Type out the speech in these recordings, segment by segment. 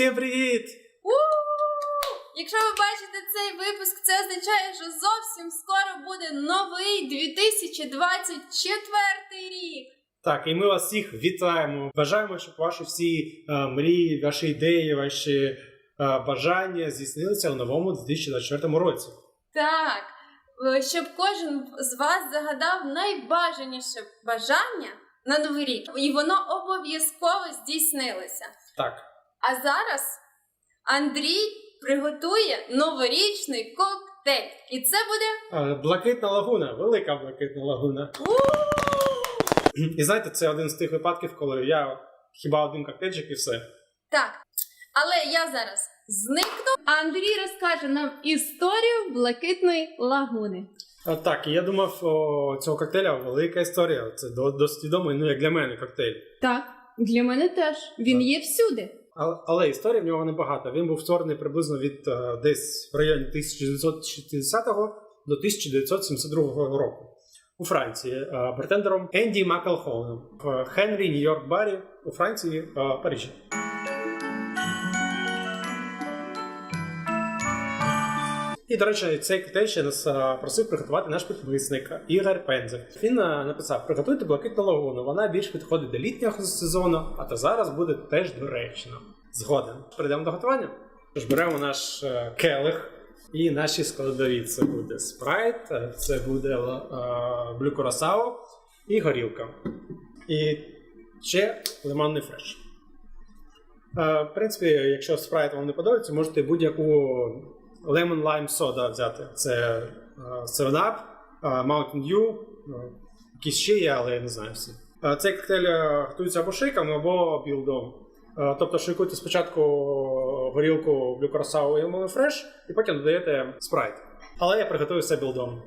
всім привіт! Якщо ви бачите цей випуск, це означає, що зовсім скоро буде новий 2024 рік. Так, і ми вас всіх вітаємо. Бажаємо, щоб ваші всі е, мрії, ваші ідеї, ваші е, бажання здійснилися у новому 2024 році. Так, е, щоб кожен з вас загадав найбажаніше бажання на новий рік, і воно обов'язково здійснилося. Так, А зараз Андрій приготує новорічний коктейль. І це буде е, блакитна лагуна, велика блакитна лагуна. І знаєте, це один з тих випадків, коли я хіба один коктейльчик і все. так. Але я зараз зникну, а Андрій розкаже нам історію блакитної лагуни. А, так, і я думав, о, цього коктейля велика історія. Це до- досить відомий, ну як для мене коктейль. Так, для мене теж. Він є всюди. Але, але історія в нього небагато. Він був створений приблизно від е, десь в районі 1960 до 1972 року у Франції е, бартендером Енді Макалхоуном в Хенрі Нью-Йорк барі у Франції е, Парижі. І, до речі, цей коктейль ще нас е, просив приготувати наш підписник Ігор Пензев. Він е, написав: приготуйте блакитну лагуну. Вона більш підходить до літнього сезону, а та зараз буде теж доречно. Згоден. Перейдемо до готування. Тож беремо наш е, келих і наші складові. Це буде спрайт, е, це буде блю курасао і горілка. І ще лимонний фреш. Е, В принципі, якщо спрайт вам не подобається, можете будь-яку Lemon Lime Soda взяти. Це е, 7-Up, е, Mountain Dew, е, якісь ще є, але я не знаю всі. Е, Цей коктейль е, готується або шейком, або білдом. Е, Тобто шейкуєте спочатку горілку Blue Curacao і Lemon Fresh, і потім додаєте спрайт. Але я приготую все білдом.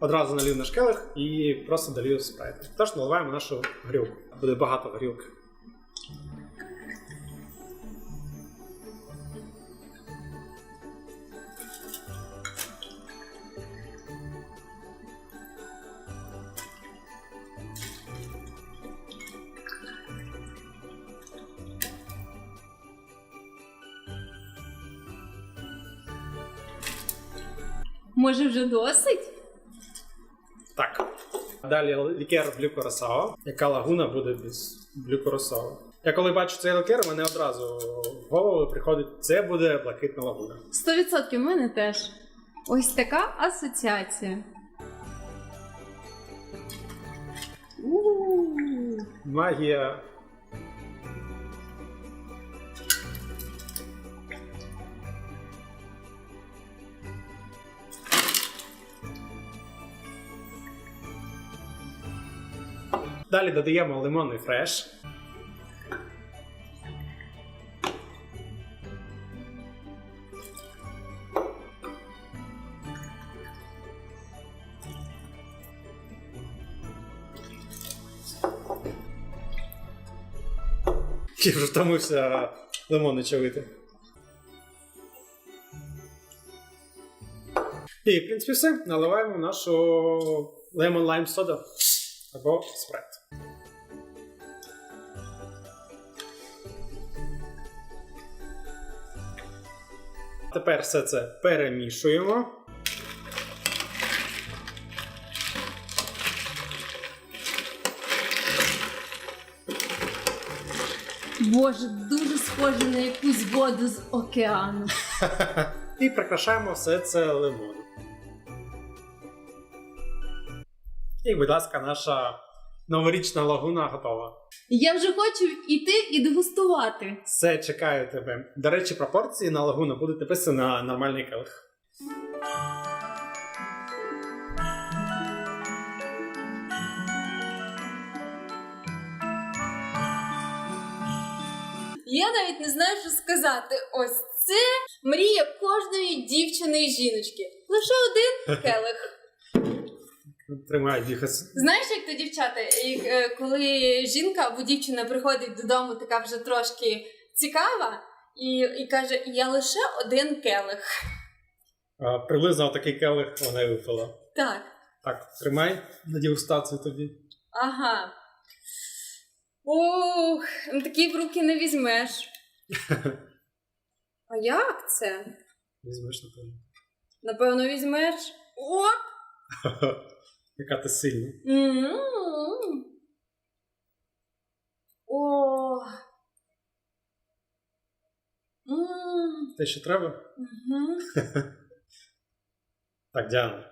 Одразу налив наш келих і просто долію спрайт. Тож наливаємо нашу горілку. Буде багато горілки. Може, вже досить? Так. Далі лікер Curacao. Яка лагуна буде без Curacao? Я коли бачу цей лікер, мене одразу в голову приходить, це буде блакитна лагуна. 100% в мене теж. Ось така асоціація. У-у-у. Магія. Далі додаємо лимонний фреш. Я вже втомився лимони чавити. І, в принципі, все. Наливаємо нашу Lemon Lime Soda або спрайт. Тепер все це перемішуємо. Боже, дуже схоже на якусь воду з океану. І прикрашаємо все це лимоном. І, будь ласка, наша новорічна лагуна готова. Я вже хочу йти і дегустувати. Все, чекаю тебе. До речі, пропорції на лагуну будуть написані на нормальний келих. Я навіть не знаю, що сказати. Ось це мрія кожної дівчини і жіночки. Лише один келих. Тримай діхас. Знаєш, як то дівчата, е, коли жінка або дівчина приходить додому, така вже трошки цікава, і, і каже: Я лише один келих. А, Приблизно такий келих вона і випила. Так, Так, тримай на дегустацію тобі. ага. Ух, такий в руки не візьмеш. А як це? Візьмеш, напевно. Напевно, візьмеш. Оп! Яка ти сильна. М. О. Те, що треба? Мгм. Так, Діана.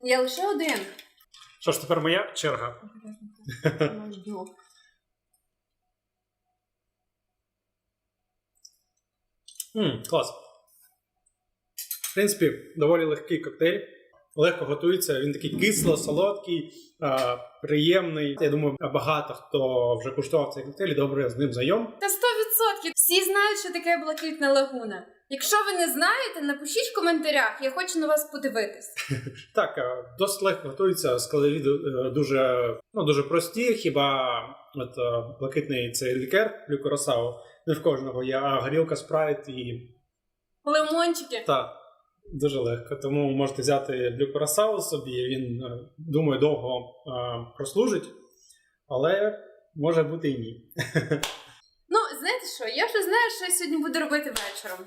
Я лише один. Що ж, тепер моя черга. Клас. В принципі, доволі легкий коктейль. Легко готується, він такий кисло-солодкий, а, приємний. Я думаю, багато хто вже куштував цей коктейль, добре з ним знайом. Та 100%! Всі знають, що таке блакитна лагуна. Якщо ви не знаєте, напишіть в коментарях, я хочу на вас подивитись. Так, досить легко готується, складові е, дуже, ну, дуже прості. Хіба от е, блакитний цей лікер люкоросау не в кожного є, а горілка спрайт і Лимончики. та дуже легко. Тому можете взяти блюкоросау собі. Він е, думаю, довго е, прослужить, але може бути і ні. Ну, знаєте що, я вже знаю, що я сьогодні буду робити вечором.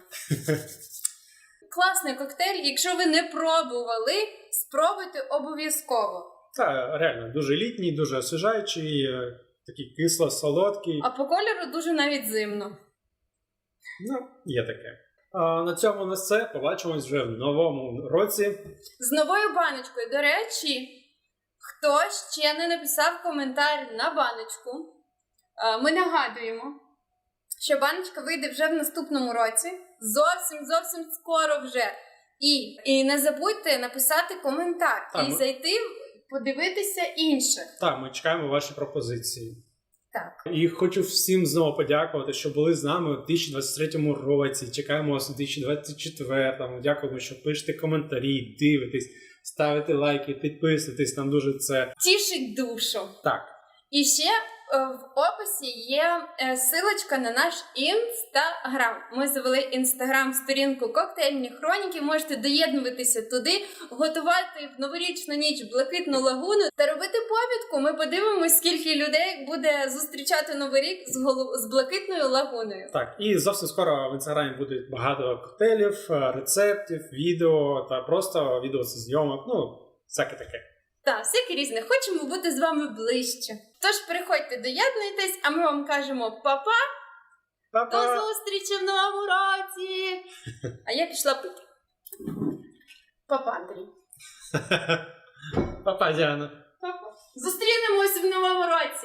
Класний коктейль. Якщо ви не пробували, спробуйте обов'язково. Та реально дуже літній, дуже освіжаючий, е, такий кисло-солодкий. А по кольору дуже навіть зимно. Ну, є таке. А, на цьому у нас все. Побачимось вже в новому році. З новою баночкою. До речі, хто ще не написав коментар на баночку, ми нагадуємо, що баночка вийде вже в наступному році. Зовсім зовсім скоро вже. І, і не забудьте написати коментар Так, і ми- зайти подивитися інших. Так, ми чекаємо ваші пропозиції. І хочу всім знову подякувати, що були з нами у 2023 році. Чекаємо вас у 2024. Дякуємо, що пишете коментарі, дивитесь, ставите лайки, підписуйтесь. Нам дуже це Тішить душу. так. І ще в описі є е, силочка на наш інстаграм. Ми завели інстаграм-сторінку Коктейльні хроніки. Можете доєднуватися туди, готувати в новорічну ніч блакитну лагуну та робити повідку. Ми подивимось, скільки людей буде зустрічати новий рік з голов... з блакитною лагуною. Так, і зовсім скоро в інстаграмі буде багато коктейлів, е, рецептів, відео та просто відео зі зйомок. Ну, всяке таке. Так, всяке різне. Хочемо бути з вами ближче. Тож приходьте, доєднуйтесь, а ми вам кажемо па-па, до Па-па! зустрічі в новому році. А я пішла пити. Папа, Андрій. Па-па, Діана. Папа. Зустрінемось в новому році.